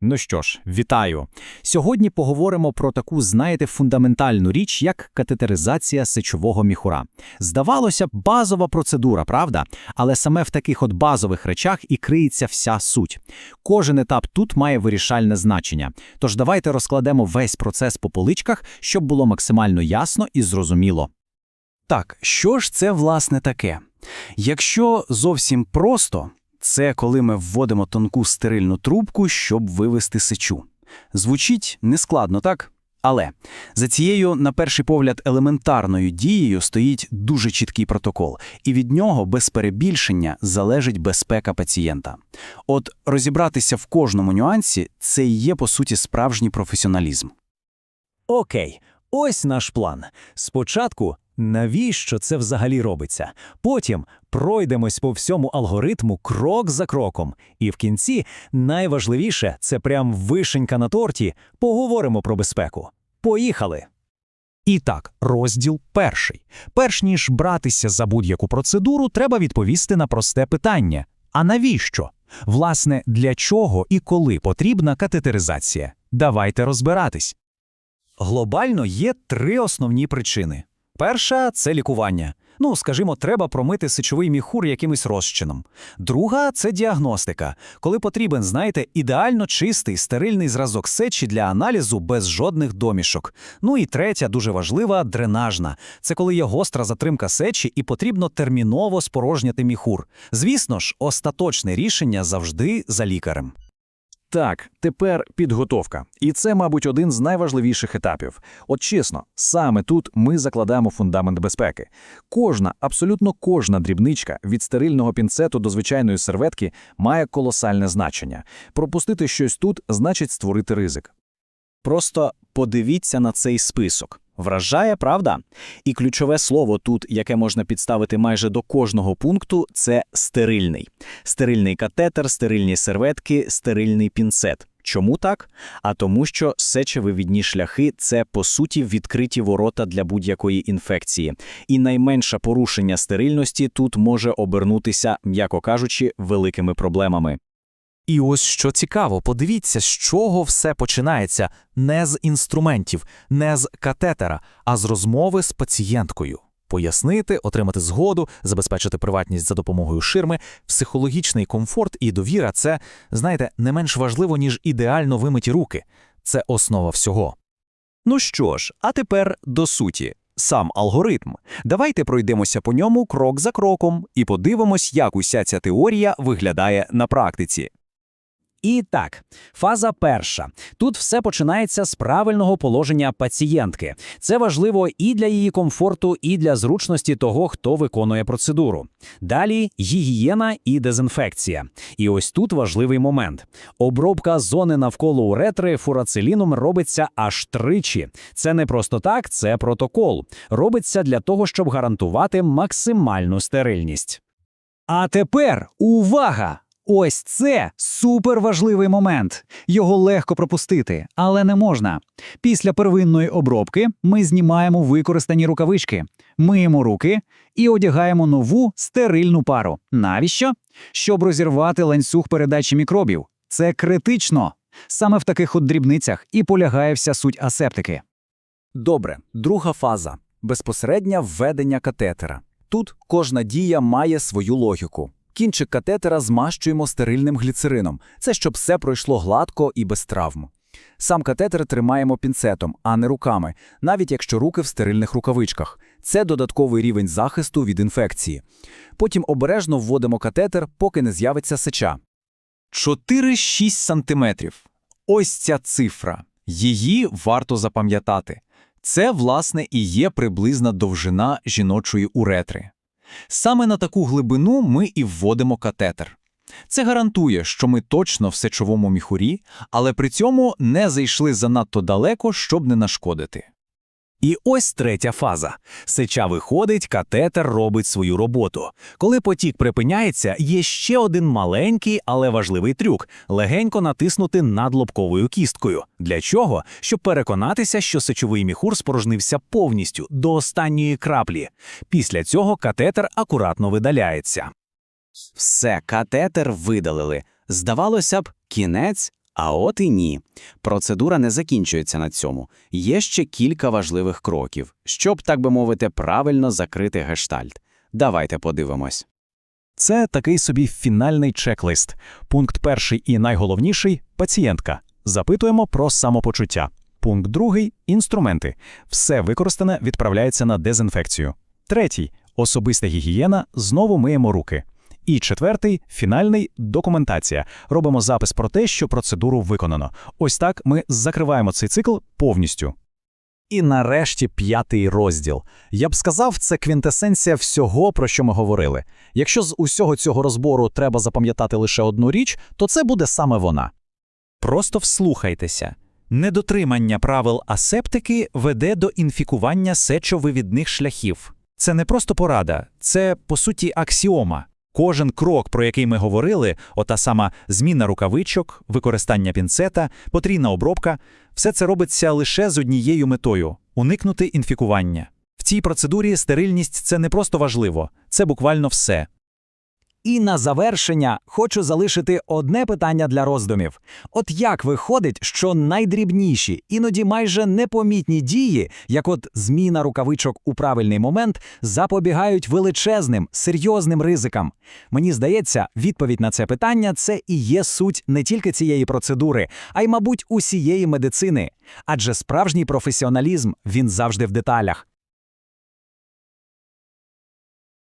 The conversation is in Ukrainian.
Ну що ж, вітаю. Сьогодні поговоримо про таку, знаєте, фундаментальну річ, як катетеризація сечового міхура. Здавалося б, базова процедура, правда? Але саме в таких от базових речах і криється вся суть. Кожен етап тут має вирішальне значення. Тож давайте розкладемо весь процес по поличках, щоб було максимально ясно і зрозуміло. Так, що ж це власне таке? Якщо зовсім просто, це коли ми вводимо тонку стерильну трубку, щоб вивести сечу. Звучить нескладно, так? Але за цією, на перший погляд, елементарною дією стоїть дуже чіткий протокол, і від нього без перебільшення залежить безпека пацієнта. От розібратися в кожному нюансі це і є по суті справжній професіоналізм. Окей, ось наш план. Спочатку, навіщо це взагалі робиться? Потім пройдемось по всьому алгоритму крок за кроком. І в кінці, найважливіше, це прям вишенька на торті, поговоримо про безпеку. Поїхали! І так, розділ перший. Перш ніж братися за будь-яку процедуру, треба відповісти на просте питання: а навіщо? Власне, для чого і коли потрібна катетеризація? Давайте розбиратись. Глобально є три основні причини. Перша це лікування. Ну, скажімо, треба промити сечовий міхур якимось розчином. Друга це діагностика, коли потрібен, знаєте, ідеально чистий стерильний зразок сечі для аналізу без жодних домішок. Ну і третя, дуже важлива, дренажна. Це коли є гостра затримка сечі і потрібно терміново спорожняти міхур. Звісно ж, остаточне рішення завжди за лікарем. Так, тепер підготовка. І це, мабуть, один з найважливіших етапів. От чесно, саме тут ми закладаємо фундамент безпеки. Кожна, абсолютно кожна дрібничка від стерильного пінцету до звичайної серветки має колосальне значення. Пропустити щось тут значить створити ризик. Просто подивіться на цей список. Вражає, правда? І ключове слово тут, яке можна підставити майже до кожного пункту, це стерильний. Стерильний катетер, стерильні серветки, стерильний пінцет. Чому так? А тому, що сечовивідні шляхи це по суті відкриті ворота для будь-якої інфекції, і найменше порушення стерильності тут може обернутися, м'яко кажучи, великими проблемами. І ось що цікаво, подивіться, з чого все починається не з інструментів, не з катетера, а з розмови з пацієнткою. Пояснити, отримати згоду, забезпечити приватність за допомогою ширми, психологічний комфорт і довіра це, знаєте, не менш важливо, ніж ідеально вимиті руки. Це основа всього. Ну що ж, а тепер до суті. Сам алгоритм. Давайте пройдемося по ньому крок за кроком і подивимось, як уся ця теорія виглядає на практиці. І так, фаза перша. Тут все починається з правильного положення пацієнтки. Це важливо і для її комфорту, і для зручності того, хто виконує процедуру. Далі гігієна і дезінфекція. І ось тут важливий момент: обробка зони навколо уретри фурациліном робиться аж тричі. Це не просто так, це протокол. Робиться для того, щоб гарантувати максимальну стерильність. А тепер увага! Ось це суперважливий момент. Його легко пропустити, але не можна. Після первинної обробки ми знімаємо використані рукавички, миємо руки і одягаємо нову стерильну пару. Навіщо? Щоб розірвати ланцюг передачі мікробів. Це критично. Саме в таких от дрібницях і полягає вся суть асептики. Добре, друга фаза безпосереднє введення катетера. Тут кожна дія має свою логіку. Кінчик катетера змащуємо стерильним гліцерином. Це щоб все пройшло гладко і без травм. Сам катетер тримаємо пінцетом, а не руками, навіть якщо руки в стерильних рукавичках. Це додатковий рівень захисту від інфекції. Потім обережно вводимо катетер, поки не з'явиться сеча. 4-6 сантиметрів. Ось ця цифра. Її варто запам'ятати. Це, власне, і є приблизна довжина жіночої уретри. Саме на таку глибину ми і вводимо катетер. Це гарантує, що ми точно в сечовому міхурі, але при цьому не зайшли занадто далеко, щоб не нашкодити. І ось третя фаза. Сеча виходить, катетер робить свою роботу. Коли потік припиняється, є ще один маленький, але важливий трюк легенько натиснути над лобковою кісткою. Для чого? Щоб переконатися, що сечовий міхур спорожнився повністю до останньої краплі. Після цього катетер акуратно видаляється. Все, катетер видалили. Здавалося б, кінець, А от і ні. Процедура не закінчується на цьому. Є ще кілька важливих кроків, щоб, так би мовити, правильно закрити гештальт. Давайте подивимось. Це такий собі фінальний чек-лист. Пункт перший і найголовніший – пацієнтка. Запитуємо про самопочуття. Пункт другий – інструменти. Все використане відправляється на дезінфекцію. Третій – особиста гігієна, знову миємо руки. І четвертий – фінальний – документація. Робимо запис про те, що процедуру виконано. Ось так ми закриваємо цей цикл повністю. І нарешті п'ятий розділ. Я б сказав, це квінтесенція всього, про що ми говорили. Якщо з усього цього розбору треба запам'ятати лише одну річ, то це буде саме вона. Просто вслухайтеся. Недотримання правил асептики веде до інфікування сечовивідних шляхів. Це не просто порада, це, по суті, аксіома. Кожен крок, про який ми говорили, ота сама зміна рукавичок, використання пінцета, потрійна обробка, все це робиться лише з однією метою уникнути інфікування. В цій процедурі стерильність це не просто важливо, це буквально все. І на завершення хочу залишити одне питання для роздумів. От як виходить, що найдрібніші, іноді майже непомітні дії, як от зміна рукавичок у правильний момент, запобігають величезним, серйозним ризикам? Мені здається, відповідь на це питання це і є суть не тільки цієї процедури, а й, мабуть, усієї медицини. Адже справжній професіоналізм він завжди в деталях.